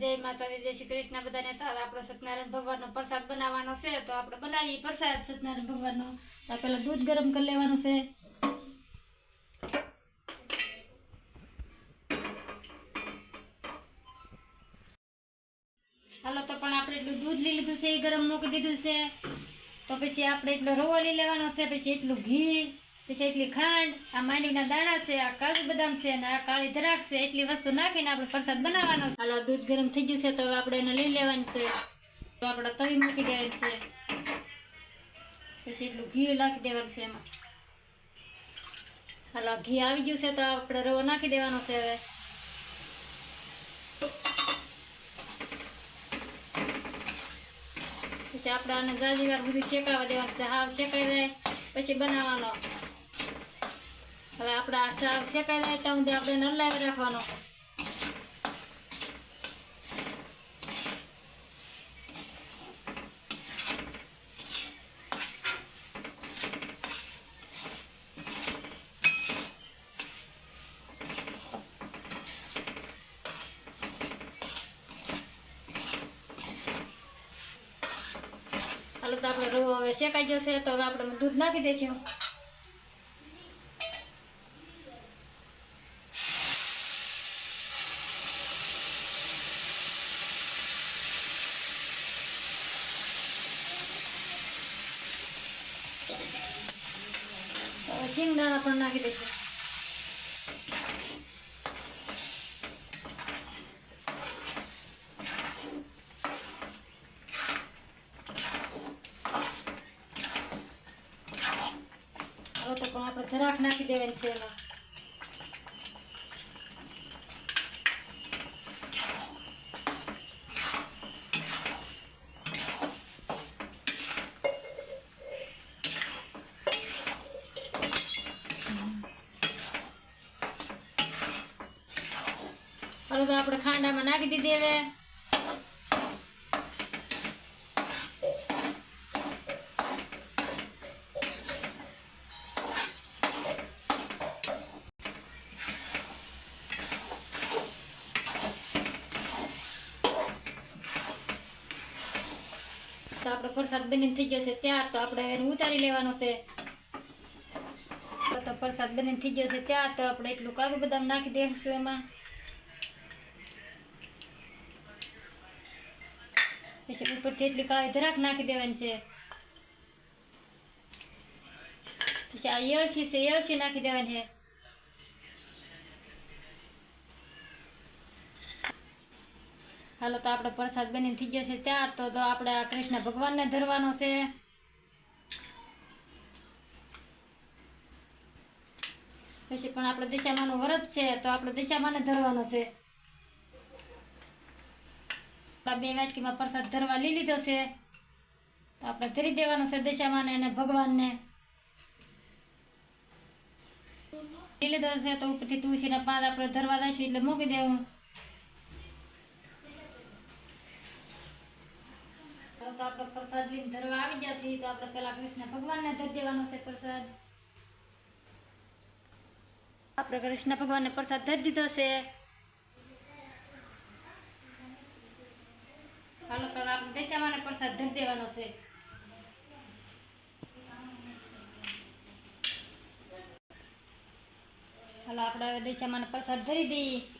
જય માતાજી, જય શ્રી કૃષ્ણ. બધાને તો આપણો સત્યનારાયણ ભગવાનનો પ્રસાદ બનાવવાનો છે. તો આપણે બનાવીએ પ્રસાદ સત્યનારાયણ ભગવાનનો. તો પહેલાં દૂધ ગરમ કરી લેવાનું છે. હાલો, તો પણ આપણે એટલું દૂધ લઈ લીધું છે, એ ગરમ મૂકી દીધું છે. તો પછી આપણે એટલો રવો લઈ લેવાનો છે, પછી એટલું ઘી. પછી એટલી ખાંડ, આ માંડવીના દાણા છે, આ કાજુ બદામ છે અને આ કાળી દ્રાક્ષ છે, એટલી વસ્તુ નાખીને આપણે પ્રસાદ બનાવવાનો છે. હાલો, દૂધ ગરમ થઈ ગયું છે, તો આપણે એને લઈ લેવાનું છે. તો આપણે તવી મૂકી દેવાની છે. પછી એટલું ઘી નાખી દેવાનું છે એમાં. હાલો, ઘી આવી ગયું છે, તો આપણે રવો નાખી દેવાનો છે હવે. પછી આપણે આને જાજીવાર બધું શેકાવા દેવાનું છે, હાવ શેકાઈ જાય, પછી બનાવવાનો. હવે આપણે આ શાક શેકાઈ જાય ત્યાં સુધી આપણે નરલાવી રાખવાનો. હાલો તો આપણે રવો હવે શેકાઈ જશે તો હવે આપણે દૂધ નાખી દઈશું. શિંગદાણા પણ નાખી દઈશું હવે તો પણ આપણે જરાક નાખી દેવાની છે એમાં. હવે તો આપણે ખાંડામાં નાખી દીધી હવે. તો આપણો પ્રસાદ બનીને થઈ જશે ત્યાર, તો આપણે એને ઉતારી લેવાનો છે. તો પ્રસાદ બનીને થઈ જશે ત્યાર, તો આપણે એટલું કાજુ બદામ નાખી દઈશું એમાં. પછી ઉપરથી એટલી કાળી ધરાક નાખી દેવાની છે. પછી આ એળસી છે એળસી નાખી દેવાની છે. હાલો તો આપણે પ્રસાદ બની થઈ છે ત્યાર, તો તો આપણે આ કૃષ્ણ ભગવાનને ધરવાનો છે. પછી પણ આપણે દિશામાનું વ્રત છે, તો આપણે દિશામાને ધરવાનો છે. બે વાટકીમાં પ્રસાદ ધરવા લઈ લીધો છે. તો આપણે ધરી દેવાનો છે દશામાને અને ભગવાનને. લઈ લીધો છે તો ઉપરથી તુલસીના પાન આપણે ધરવા દઈશું એટલે મૂકી દેવું. તો આપણે પ્રસાદ લઈને ધરવા આવી જશે તો આપણે પેલા કૃષ્ણ ભગવાનને ધરી દેવાનો છે પ્રસાદ. આપણે કૃષ્ણ ભગવાનને પ્રસાદ ધરી દીધો છે હાલો તો હવે આપણે દશામાને પ્રસાદ ધરી દેવાનો છે. હાલો આપણે દશામાને પ્રસાદ ધરી દઈએ.